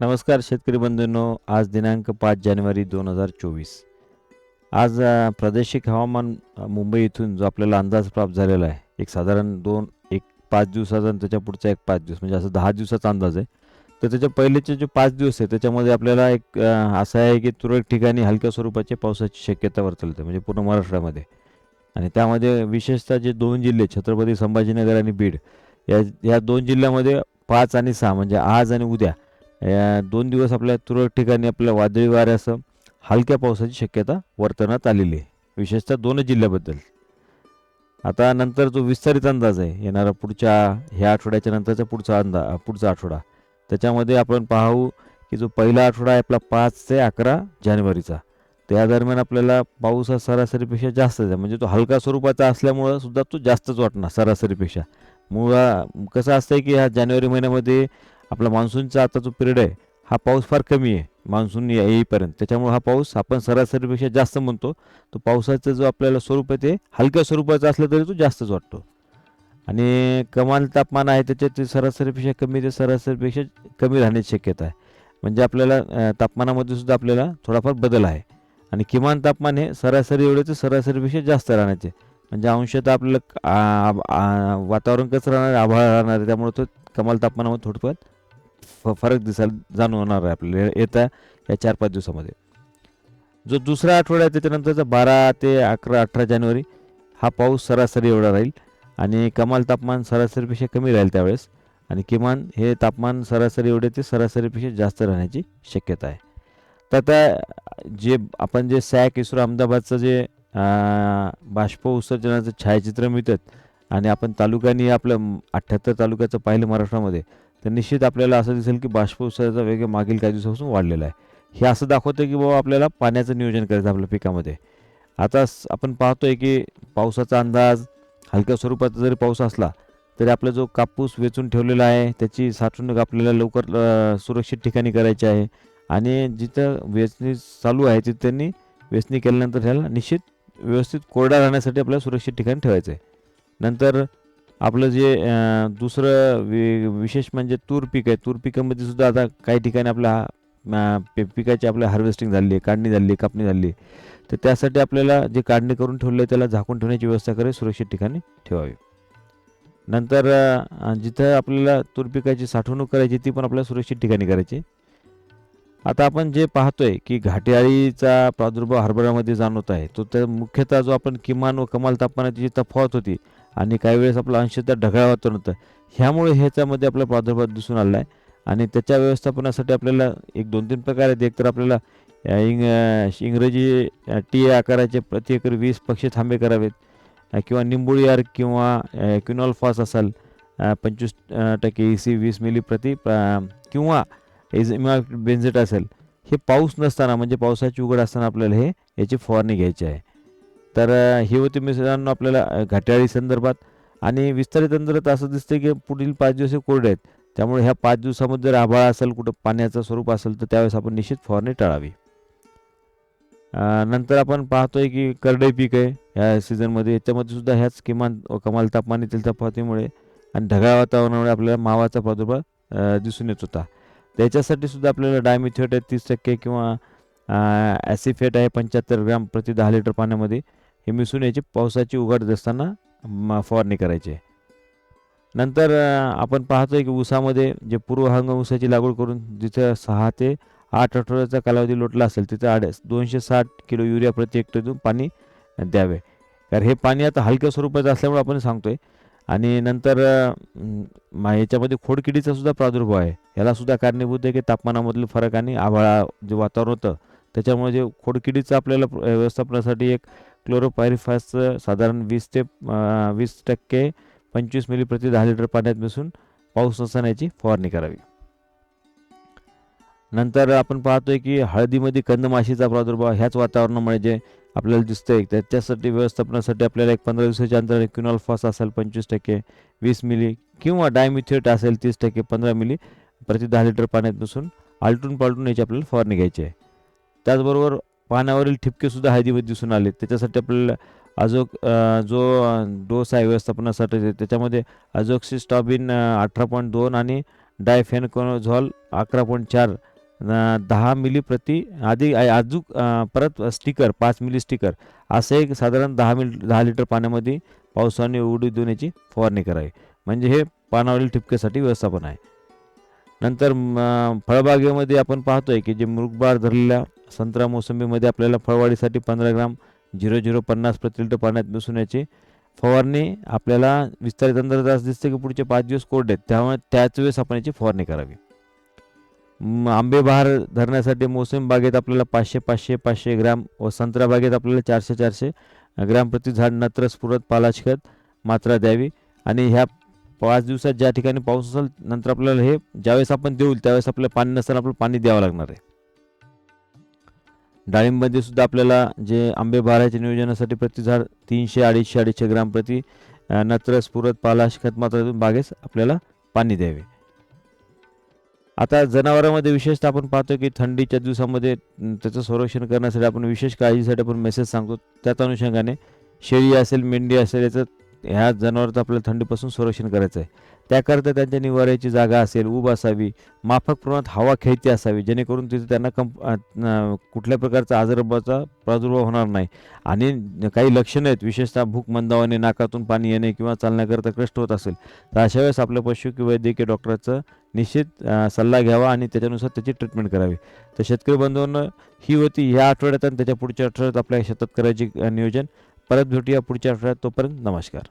नमस्कार शेतकरी बंधूंनो आज दिनांक पाच जानेवारी दोन हजार चोवीस. आज प्रादेशिक हवामान मुंबई इथून जो आपल्याला अंदाज प्राप्त झालेला आहे एक साधारण दोन एक पाच दिवसाचा आणि त्याच्या पुढचा एक पाच दिवस म्हणजे असं दहा दिवसाचा अंदाज आहे. तर त्याच्या पहिलेचे जे पाच दिवस आहे त्याच्यामध्ये आपल्याला एक असं आहे की तुरळक ठिकाणी हलक्या स्वरूपाचे पावसाची शक्यता वर्तवते म्हणजे पूर्ण महाराष्ट्रामध्ये. आणि त्यामध्ये विशेषतः जे दोन जिल्हे छत्रपती संभाजीनगर आणि बीड या या दोन जिल्ह्यामध्ये पाच आणि सहा म्हणजे आज आणि उद्या या दोन दिवस आपल्या तुरळक ठिकाणी आपल्या वादळी वाऱ्यासह हलक्या पावसाची शक्यता वर्तवण्यात आलेली आहे. विशेषतः दोनच जिल्ह्याबद्दल. आता नंतर जो विस्तारित अंदाज आहे येणारा पुढच्या ह्या आठवड्याच्या नंतरचा पुढचा अंदा पुढचा आठवडा. त्याच्यामध्ये आपण पाहू की जो पहिला आठवडा आहे आपला पाच ते अकरा जानेवारीचा. त्या दरम्यान आपल्याला पाऊस हा सरासरीपेक्षा जास्तच आहे. म्हणजे तो हलका स्वरूपाचा असल्यामुळं सुद्धा तो जास्तच वाटणार सरासरीपेक्षा. मुळा कसं असतं की ह्या जानेवारी महिन्यामध्ये आपला मान्सूनचा आता जो पिरियड आहे हा पाऊस फार कमी आहे. मान्सून येईपर्यंत. त्याच्यामुळे हा पाऊस आपण सरासरीपेक्षा जास्त म्हणतो. तो पावसाचं जो आपल्याला स्वरूप आहे ते हलक्या स्वरूपाचा असलं तरी तो जास्तच वाटतो. आणि कमाल तापमान आहे त्याच्यात ते सरासरीपेक्षा कमी ते सरासरीपेक्षा कमी राहण्याची शक्यता आहे. म्हणजे आपल्याला तापमानामध्ये सुद्धा आपल्याला थोडाफार बदल आहे. आणि किमान तापमान हे सरासरी एवढे ते सरासरीपेक्षा जास्त राहण्याचे. म्हणजे अंशतः आपल्याला आ- वातावरण कसं राहणार आभाळ राहणार आहे. त्यामुळे तो कमाल तापमानामध्ये थोडंफार फ फरक दिसायला जाणून होणार आहे आपल्याला. येत्या या चार पाच दिवसामध्ये. जो दुसरा आठवडा आहे त्याच्यानंतरचा बारा ते अकरा अठरा जानेवारी हा पाऊस सरासरी एवढा राहील आणि कमाल तापमान सरासरीपेक्षा कमी राहील त्यावेळेस आणि किमान हे तापमान सरासरी एवढे ते सरासरीपेक्षा जास्त राहण्याची शक्यता आहे. तर आता जे आपण जे सॅक इस्रो अहमदाबादचं जे अं, बाष्प उत्सर्जनाचं छायाचित्र मिळतात आणि आपण तालुक्यानी आपलं अठ्ठ्याहत्तर तालुक्याचं पाहिलं महाराष्ट्रामध्ये तर निश्चित आपल्याला असं दिसेल की बाष्प वेग मागील काही दिवसापासून वाढलेला आहे. हे असं दाखवतं की बाबा आपल्याला पाण्याचं नियोजन करायचं आपल्या पिकामध्ये. आता आपण पाहतोय की पावसाचा अंदाज हलक्या स्वरूपाचा जरी पाऊस असला तरी आपला जो कापूस वेचून ठेवलेला आहे त्याची साठवणूक आपल्याला लवकर सुरक्षित ठिकाणी करायची आहे. आणि जिथं वेचणी चालू आहे तिथं त्यांनी वेचणी केल्यानंतर ह्याला निश्चित व्यवस्थित कोरडा राहण्यासाठी आपल्याला सुरक्षित ठिकाणी ठेवायचं आहे नंतर आपलं जे दुसरं वि विशेष म्हणजे तूर पीक आहे तूर पिकामध्ये सुद्धा आता काही ठिकाणी आपल्या पे पिकाची आपल्या हार्वेस्टिंग झाली आहे काढणी झाली आहे कापणी झाली आहे. तर त्यासाठी आपल्याला जे काढणी करून ठेवलं आहे त्याला झाकून ठेवण्याची व्यवस्था करावी सुरक्षित ठिकाणी ठेवावी. नंतर जिथं आपल्याला तूर पिकाची साठवणूक करायची ती पण आपल्याला सुरक्षित ठिकाणी करायची आता आपण जे पाहतोय की घाटी प्रादुर्भाव हरभऱ्यामध्ये जाणवत आहे तो तर मुख्यतः जो आपण किमान व कमाल तापमानाची जी तफावत होती आणि काही वेळेस आपलं अंशतः ढगाळ वातावरण होतं ह्यामुळे ह्याच्यामध्ये आपला प्रादुर्भाव दिसून आला आहे आणि त्याच्या व्यवस्थापनासाठी आपल्याला एक दोन तीन प्रकार आहेत. एक तर आपल्याला इंग इंग्रजी टी ए आकाराचे प्रति एकर वीस पक्षी थांबे करावेत किंवा निंबोळी किंवा क्युनॉल फॉस असाल पंचवीस टक्के ई सी वीस मिली प्रति किंवा एझिमा बेन्झेट असेल हे पाऊस नसताना म्हणजे पावसाची उघड असताना आपल्याला हे याची फवारणी घ्यायची आहे. तर हे होते मित्रांनो आपल्याला घाट्याळी संदर्भात. आणि विस्तारित अंतर्गत असं दिसतं की पुढील पाच दिवस हे कोरडे आहेत. त्यामुळे ह्या पाच दिवसामध्ये जर आभाळ असेल कुठं पाण्याचं स्वरूप असेल तर त्यावेळेस आपण निश्चित फवारणी टाळावी. नंतर आपण पाहतोय की करडई पीक आहे ह्या सीझनमध्ये. याच्यामध्ये सुद्धा ह्याच किमान कमाल तापमान येथील तफावतीमुळे आणि ढगाळ वातावरणामुळे आपल्याला मावाचा प्रादुर्भाव दिसून येत होता. त्याच्यासाठी सुद्धा आपल्याला डायमिथेट आहे तीस टक्के किंवा ॲसिफेट आहे पंच्याहत्तर ग्राम प्रति दहा लिटर पाण्यामध्ये. हे मिसळून याची पावसाची उघड असताना फवारणी करायची आहे. नंतर आपण पाहतोय की ऊसामध्ये जे पूर्व हंग ऊसाची लागवड करून जिथं सहा ते आठ आठवड्याचा कालावधी लोटला असेल तिथं आड दोनशे साठ किलो युरिया प्रति हेक्टरतून पाणी द्यावे. कारण हे पाणी आता हलक्या स्वरूपाचं असल्यामुळे आपण सांगतोय आणि नंतर याच्यामध्ये खोडकिडीचा सुद्धा प्रादुर्भाव आहे. याला सुद्धा कारणीभूत आहे की तापमानामधील फरक आणि आभाळा जे वातावरण होतं त्याच्यामुळे जे खोडकिडीचं आपल्याला व्यवस्थापनासाठी एक क्लोरोपायरिफासचं साधारण वीस ते वीस टक्के पंचवीस मिली प्रति दहा लिटर पाण्यात मिसळून पाऊस नसण्याची याची फवारणी करावी. नंतर आपण पाहतोय की हळदीमध्ये कंदमाशीचा प्रादुर्भाव ह्याच वातावरणामुळे जे आपल्याला दिसतंय. त्याच्यासाठी व्यवस्थापनासाठी आपल्याला एक पंधरा दिवसाच्या अंतराने क्युनॉल फॉस असेल पंचवीस टक्के वीस मिली किंवा डायमिथेट असेल तीस टक्के पंधरा मिली प्रति दहा लिटर पाण्यात मिसळून आलटून पालटून याची आपल्याला फवारणी घ्यायची आहे. त्याचबरोबर पाण्यावरील ठिपकेसुद्धा हळदीमध्ये दिसून आले. त्याच्यासाठी आपल्याला अजोक जो डोस आहे व्यवस्थापनासाठी त्याच्यामध्ये अजोक्सिस्टॉबिन अठरा पॉईंट दोन आणि डायफेनकोनोझॉल अकरा पॉईंट चार दहा मिली प्रति आधी अजूक परत स्टिकर पाच मिली स्टिकर असं एक साधारण दहा मिल दहा लिटर पाण्यामध्ये पावसाने उडी देऊन याची फवारणी करावी. म्हणजे हे पानावरील ठिपक्यासाठी व्यवस्थापन आहे. नंतर फळबागेमध्ये आपण पाहतोय की जे मृगबार धरलेल्या संत्रा मोसंबीमध्ये आपल्याला फळवाढीसाठी पंधरा ग्राम झिरो झिरो पन्नास प्रति लिटर पाण्यात मिसळून याची फवारणी आपल्याला विस्तारित अंदाज दिसते की पुढचे पाच दिवस कोरडे आहेत. त्यामुळे त्याच वेळेस आपण याची फवारणी करावी. म, आंबे बहार धरण्यासाठी मोसंबी बागेत आपल्याला पाचशे पाचशे पाचशे ग्राम व संत्रा बागेत आपल्याला चारशे चारशे ग्राम प्रति झाड नत्र स्फुरत पालाश खत मात्रा द्यावी. आणि ह्या पाच दिवसात ज्या ठिकाणी पाऊस असेल नंतर आपल्याला हे ज्यावेळेस आपण देऊ त्यावेळेस आपल्याला पाणी नसताना आपल्याला पाणी द्यावं लागणार आहे. डाळिंबमध्ये सुद्धा आपल्याला जे आंबे बहाराच्या नियोजनासाठी प्रति झाड तीनशे अडीचशे अडीचशे ग्राम प्रति अ, नत्र स्फुरत पालाश खत मात्रा बागेस आपल्याला पाणी द्यावे. आता जनावरांमध्ये विशेषतः आपण पाहतो की थंडीच्या दिवसामध्ये त्याचं संरक्षण करण्यासाठी आपण विशेष काळजीसाठी आपण मेसेज सांगतो. त्याच अनुषंगाने शेळी असेल मेंढी असेल याचं ह्या जनावरांचं आपल्याला थंडीपासून संरक्षण करायचं आहे त्याकरता त्यांच्या निवाऱ्याची जागा असेल ऊब असावी माफक प्रमाणात हवा खेळती असावी जेणेकरून तिथे त्यांना कंप कुठल्या प्रकारचा आजारबाचा प्रादुर्भाव होणार नाही. आणि काही लक्षणं आहेत विशेषतः भूक मंदावाने नाकातून पाणी येणे किंवा चालण्याकरता कष्ट होत असेल तर अशा वेळेस आपलं पशु किंवा वैद्यकीय डॉक्टरचं निश्चित सल्ला घ्यावा आणि त्याच्यानुसार त्याची ट्रीटमेंट करावी. तर शेतकरी बंधूंना ही होती ह्या आठवड्यात आणि त्याच्या पुढच्या आठवड्यात आपल्या शेतात करायची नियोजन. परत भेटूया पुढच्या आठवड्यात. तोपर्यंत नमस्कार.